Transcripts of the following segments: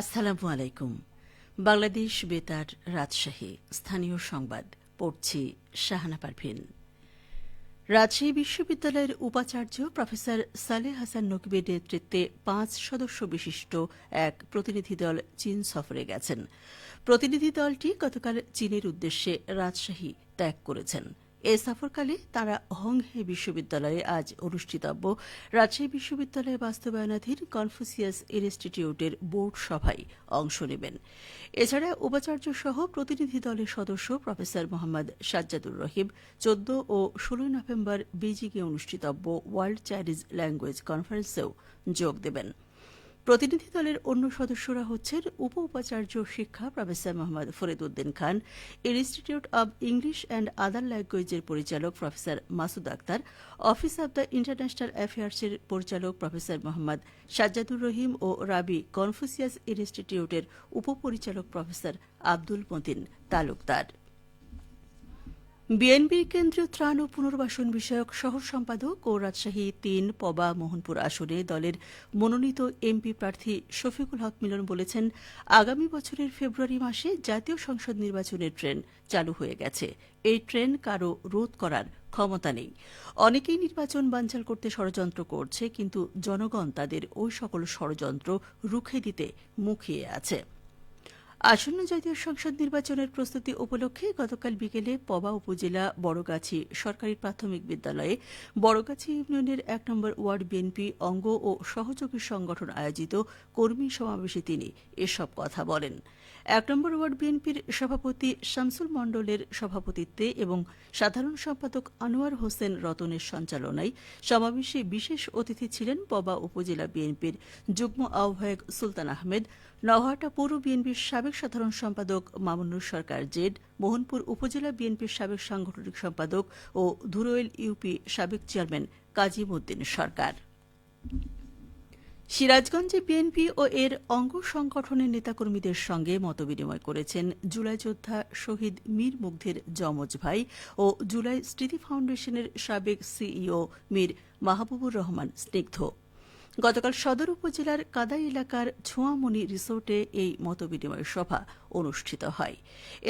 আসসালামু আলাইকুম। বাংলাদেশ বেতার রাজশাহী, স্থানীয় সংবাদ, পড়ছি শাহানা পারভিন। রাজশাহী বিশ্ববিদ্যালয়ের উপাচার্য প্রফেসর সালেহ হাসান নকিবের নেতৃত্বে পাঁচ সদস্য বিশিষ্ট এক প্রতিনিধি দল চীন সফরে গেছেন। প্রতিনিধি দলটি গতকাল চীনের উদ্দেশ্যে রাজশাহী ত্যাগ করেছেন। এ সফরকালে তারা হংহে বিশ্ববিদ্যালয়ে আজ অনুষ্ঠিতব্য। রাজশাহী বিশ্ববিদ্যালয়ে বাস্তবায়নাধীন কনফুসিয়াস ইনস্টিটিউটের বোর্ড সভায় অংশ নেবেন। এছাড়া উপাচার্য সহ প্রতিনিধি দলের সদস্য প্রফেসর মোহাম্মদ সাজ্জাদুর রহিম, চোদ্দ ও ষোলোই নভেম্বর বেজিংয়ে অনুষ্ঠিতব্য ওয়ার্ল্ড চাইনিজ ল্যাঙ্গুয়েজ কনফারেন্সেও যোগ দেবেন। প্রতিনিধি দলের অন্য সদস্যরা হচ্ছেন উপ উপাচার্য শিক্ষা professor Mohammad Farid Uddin Khan institute of English and other ল্যাঙ্গুয়েজের পরিচালক professor Masud Akhtar office of the international অ্যাফেয়ার্সের পরিচালক প্রফেসর মোহাম্মদ সাজ্জাদুর রহিম ও রাবি কনফুসিয়াস ইনস্টিটিউটের উপপরিচালক প্রফেসর আব্দুল মতিন তালুকদার। বিএনপির কেন্দ্রীয় ত্রাণ ও পুনর্বাসন বিষয়ক সহ সম্পাদক ও রাজশাহী তিন পবা মোহনপুর আসনে দলের মনোনীত এমপি প্রার্থী শফিকুল হক মিলন বলেছেন, আগামী বছরের ফেব্রুয়ারি মাসে জাতীয় সংসদ নির্বাচনের ট্রেন চালু হয়ে গেছে। এই ট্রেন কারও রোধ করার ক্ষমতা নেই। অনেকেই নির্বাচন বানচাল করতে ষড়যন্ত্র করছে, কিন্তু জনগণ তাদের ওই সকল ষড়যন্ত্র রুখে দিতে মুখিয়ে আছে। আসন্ন জাতীয় সংসদ নির্বাচনের প্রস্তুতি উপলক্ষে গতকাল বিকেলে পবা উপজেলা বড়গাছি সরকারি প্রাথমিক বিদ্যালয়ে বড়গাছি ইউনিয়নের এক নম্বর ওয়ার্ড বিএনপি অঙ্গ ও সহযোগী সংগঠন আয়োজিত কর্মী সমাবেশে তিনি এসব কথা বলেন। এক নম্বর ওয়ার্ড বিএনপির সভাপতি শামসুল মণ্ডলের সভাপতিত্বে এবং সাধারণ সম্পাদক আনোয়ার হোসেন রতনের সঞ্চালনায় সমাবেশে বিশেষ অতিথি ছিলেন পবা উপজেলা বিএনপির যুগ্ম আহ্বায়ক সুলতান আহমেদ নওহাটা পৌর বিএনপির সাবেক সাধারণ সম্পাদক মামুনুর সরকার জেড, মোহনপুর উপজেলা বিএনপির সাবেক সাংগঠনিক সম্পাদক ও ধুরোয়েল ইউপি সাবেক চেয়ারম্যান কাজিম উদ্দিন সরকার। সিরাজগঞ্জে বিএনপি ও এর অঙ্গ সংগঠনের নেতাকর্মীদের সঙ্গে মতবিনিময় করেছেন জুলাই যোদ্ধা শহীদ মীর মুগ্ধের যমজ ভাই ও জুলাই স্মৃতি ফাউন্ডেশনের সাবেক সিইও মীর মাহবুবুর রহমান স্নিগ্ধ। গতকাল সদর উপজেলার কাদাই এলাকার ছোঁয়ামণি রিসোর্টে এই মতবিনিময় সভা। অনুষ্ঠিত হয়।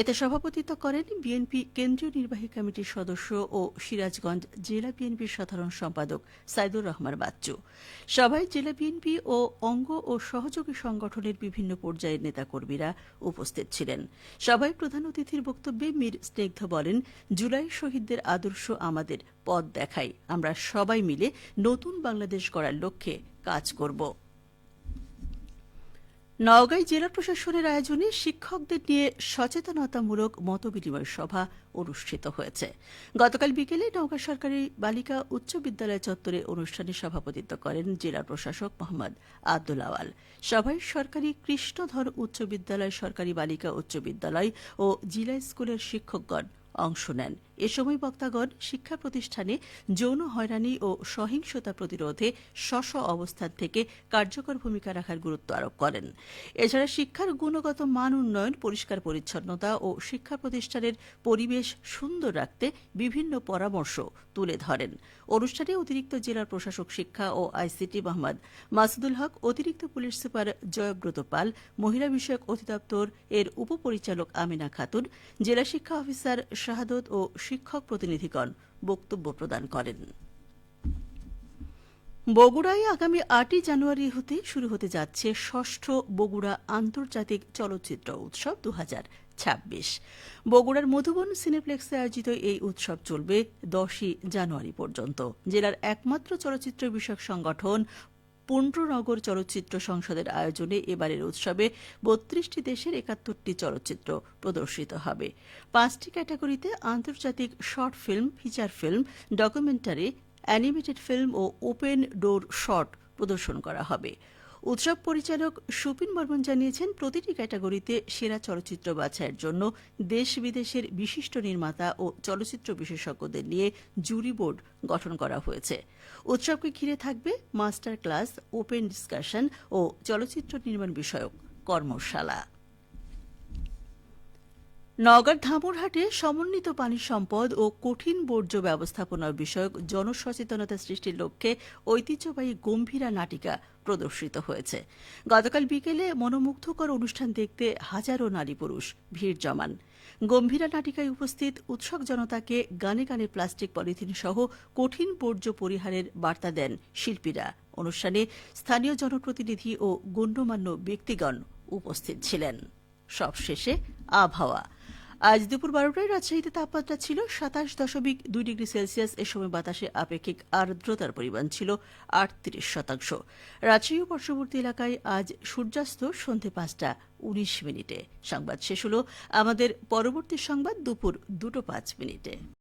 এতে সভাপতিত্ব করেন বিএনপি কেন্দ্রীয় নির্বাহী কমিটির সদস্য ও সিরাজগঞ্জ জেলা বিএনপির সাধারণ সম্পাদক সাইদুর রহমান বাচ্চু। সভায় জেলা বিএনপি ও অঙ্গ ও সহযোগী সংগঠনের বিভিন্ন পর্যায়ের নেতাকর্মীরা উপস্থিত ছিলেন। সভায় প্রধান অতিথির বক্তব্যে মীর স্নিগ্ধ বলেন, জুলাই শহীদদের আদর্শ আমাদের পথ দেখায়। আমরা সবাই মিলে নতুন বাংলাদেশ গড়ার লক্ষ্যে কাজ করব। নওগাঁয় জেলা প্রশাসনের আয়োজনে শিক্ষকদের নিয়ে সচেতনতামূলক মতবিনিময় সভা অনুষ্ঠিত হয়েছে। গতকাল বিকেলে নওগাঁ সরকারি বালিকা উচ্চ বিদ্যালয় চত্বরে অনুষ্ঠানে সভাপতিত্ব করেন জেলা প্রশাসক মোহাম্মদ আব্দুল আওয়াল। সভায় সরকারি কৃষ্ণধর উচ্চ বিদ্যালয়, সরকারি বালিকা উচ্চ বিদ্যালয় ও জিলা স্কুলের শিক্ষকগণ অংশ নেন। এ সময় বক্তাগণ শিক্ষা প্রতিষ্ঠানে যৌন হয়রানি ও সহিংসতা প্রতিরোধে স্ব অবস্থান থেকে কার্যকর ভূমিকা রাখার গুরুত্ব আরোপ করেন। এছাড়া শিক্ষার গুণগত মান উন্নয়ন, পরিষ্কার পরিচ্ছন্নতা ও শিক্ষা প্রতিষ্ঠানের পরিবেশ সুন্দর রাখতে বিভিন্ন পরামর্শ তুলে ধরেন। অনুষ্ঠানে অতিরিক্ত জেলার প্রশাসক শিক্ষা ও আইসিটি মোহাম্মদ মাসুদুল হক, অতিরিক্ত পুলিশ সুপার জয়ব্রত পাল, মহিলা বিষয়ক অধিদপ্তর এর উপপরিচালক আমিনা খাতুন, জেলা শিক্ষা অফিসার শাহাদত ও শিক্ষক প্রতিনিধিগণ বক্তব্য প্রদান করেন। বগুড়ায় আগামী আটই জানুয়ারি হতে শুরু হতে যাচ্ছে ষষ্ঠ বগুড়া আন্তর্জাতিক চলচ্চিত্র উৎসব দু ছাব্বিশ। বগুড়ার মধুবন সিনেপ্লেক্সে আয়োজিত এই উৎসব চলবে দশই জানুয়ারি পর্যন্ত। জেলার একমাত্র চলচ্চিত্র বিষয়ক সংগঠন পুণ্ড্রনগর চলচ্চিত্র সংসদের আয়োজনে এবারের উৎসবে বত্রিশটি দেশের একাত্তরটি চলচ্চিত্র প্রদর্শিত হবে। পাঁচটি ক্যাটাগরিতে আন্তর্জাতিক short film, feature film, documentary, animated film ও ওপেন ডোর শর্ট প্রদর্শন করা হবে। উৎসব পরিচালক সুপিন বর্মন জানিয়েছেন, প্রতিটি ক্যাটাগরিতে সেরা চলচ্চিত্র বাছাইয়ের জন্য দেশ বিদেশের বিশিষ্ট নির্মাতা ও চলচ্চিত্র বিশেষজ্ঞদের নিয়ে জুরি বোর্ড গঠন করা হয়েছে। উৎসবকে ঘিরে থাকবে মাস্টার ক্লাস ওপেন ডিসকাশন ও চলচ্চিত্র নির্মাণ বিষয়ক কর্মশালা। নগর ধামুরহাটে সমন্বিত পানি সম্পদ ও কঠিন বর্জ্য ব্যবস্থাপনার বিষয়ক জনসচেতনতা সৃষ্টির লক্ষ্যে ঐতিহ্যবাহী গম্ভীরা নাটিকা প্রদর্শিত হয়েছে। গতকাল বিকেলে মনোমুগ্ধকর অনুষ্ঠান দেখতে হাজারো নারী পুরুষ ভিড় জমান। গম্ভীরা নাটিকায় উপস্থিত উৎসব জনতাকে গানে গানে প্লাস্টিক পলিথিন সহ কঠিন বর্জ্য পরিহারের বার্তা দেন শিল্পীরা। অনুষ্ঠানে স্থানীয় জনপ্রতিনিধি ও গণ্যমান্য ব্যক্তিগণ উপস্থিত ছিলেন। সবশেষে আবহাওয়া। আজ দুপুর বারোটায় রাজশাহীতে তাপমাত্রা ছিল সাতাশ দশমিক দুই ডিগ্রি সেলসিয়াস। এ সময় বাতাসে আপেক্ষিক আর্দ্রতার পরিমাণ ছিল আটত্রিশ শতাংশ। রাজশাহী ও পার্শ্ববর্তী এলাকায় আজ সূর্যাস্ত সন্ধে পাঁচটা উনিশ মিনিটে। সংবাদ শেষ হল আমাদের পরবর্তী সংবাদ দুপুর দুটো পাঁচ মিনিটে।